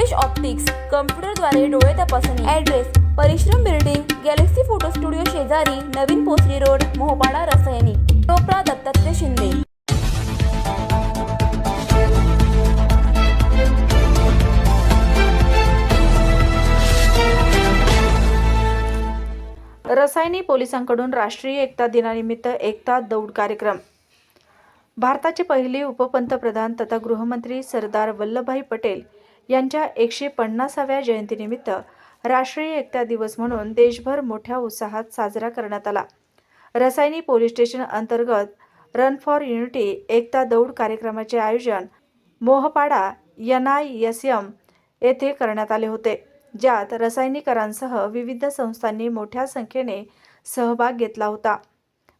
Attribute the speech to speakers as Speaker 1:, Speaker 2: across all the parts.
Speaker 1: Rupesh optics कम्प्युटरद्वारे डोळे तपासणी. Address परिश्रम बिल्डिंग गॅलेक्सी फोटो स्टुडिओ शेजारी नवीन पोसरी रोड मोहपाडा रसायनी. टोपरा दत्तात्रय शिंदे.
Speaker 2: रसायनी पोलिसांकडून राष्ट्रीय एकता दिनानिमित्त एकता दौड कार्यक्रम. भारताचे पहिले उपपंतप्रधान तथा गृहमंत्री सरदार वल्लभभाई पटेल यांच्या एकशे पन्नासाव्या जयंतीनिमित्त राष्ट्रीय एकता दिवस म्हणून देशभर मोठ्या उत्साहात साजरा करण्यात आला. रसायनी पोलीस स्टेशन अंतर्गत रन फॉर युनिटी एकता दौड कार्यक्रमाचे आयोजन Mohpada N I S M येथे करण्यात आले होते. ज्यात रसायनीकरांसह विविध संस्थांनी मोठ्या संख्येने सहभाग घेतला होता.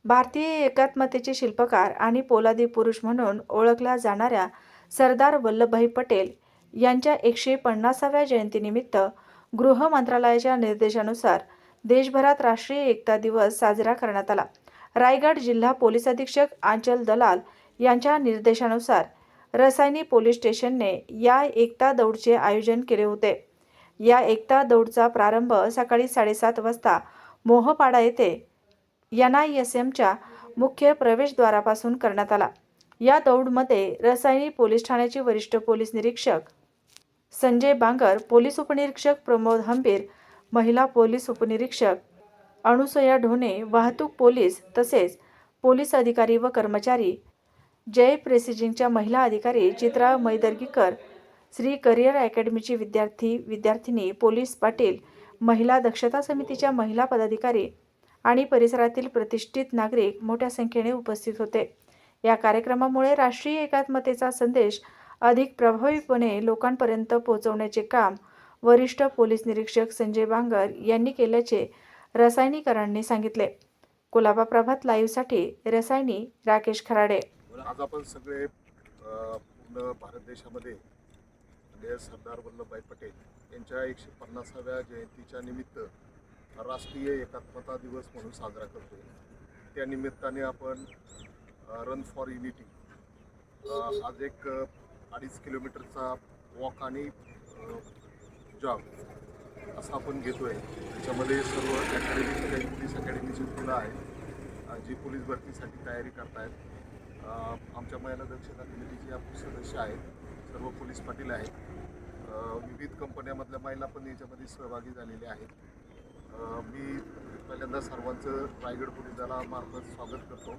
Speaker 2: भारतीय एकात्मतेचे शिल्पकार आणि पोलादी पुरुष म्हणून ओळखल्या जाणाऱ्या सरदार वल्लभभाई पटेल यांच्या एकशे पन्नासाव्या जयंतीनिमित्त गृह मंत्रालयाच्या निर्देशानुसार देशभरात राष्ट्रीय एकता दिवस साजरा करण्यात आला. रायगड जिल्हा पोलीस अधीक्षक आंचल दलाल यांच्या निर्देशानुसार रसायनी पोलीस स्टेशनने या एकता दौडचे आयोजन केले होते. या एकता दौडचा प्रारंभ सकाळी साडेसात वाजता मोहपाडा येथे एन आय एस एमच्या मुख्य प्रवेशद्वारापासून करण्यात आला. या दौडमध्ये रसायनी पोलीस ठाण्याचे वरिष्ठ पोलीस निरीक्षक संजय बांगर पोलीस उपनिरीक्षक प्रमोद हंबीर महिला पोलीस उपनिरीक्षक अणुसया ढोणे वाहतूक पोलीस तसेच पोलीस अधिकारी व कर्मचारी जय प्रेसिजिंगच्या महिला अधिकारी चित्रा मैदर्गीकर श्री करिअर अकॅडमीची विद्यार्थी विद्यार्थिनी पोलीस पाटील महिला दक्षता समितीच्या महिला पदाधिकारी आणि परिसरातील प्रतिष्ठित नागरिक मोठ्या संख्येने उपस्थित होते. या कार्यक्रमामुळे राष्ट्रीय एकात्मतेचा संदेश अधिक प्रभावीपणे लोकांपर्यंत पोहोचवण्याचे काम वरिष्ठ पोलीस निरीक्षक संजय बांगर यांनी केल्याचे रसायनीकरांनी सांगितले. कोलाबा प्रभात लाईव्हसाठी रसायनी राकेश खराडे.
Speaker 3: आज आपण सगळे पूर्ण भारत देशामध्ये म्हणजे सरदार वल्लभभाई पटेल यांच्या एकशे पन्नासाव्या जयंतीच्या निमित्त राष्ट्रीय एकात्मता दिवस म्हणून साजरा करतो त्या निमित्ताने आपण रन फॉर युनिटी आज एक अडीच किलोमीटरचा वॉक आणि जॉब असा आपण घेतो आहे त्याच्यामध्ये सर्व अकॅडमीचे काही पोलीस अकॅडमीची मुलं आहेत जी पोलीस भरतीसाठी तयारी करतायत. आहेत आमच्या महिला दक्षता कमिटीचे आपण सदस्य आहेत सर्व पोलीस पाटील आहेत. विविध कंपन्यामधल्या महिला पण याच्यामध्ये सहभागी झालेल्या आहेत. मी पहिल्यांदा सर्वांचं रायगड पोलीस दलामार्फत स्वागत करतो.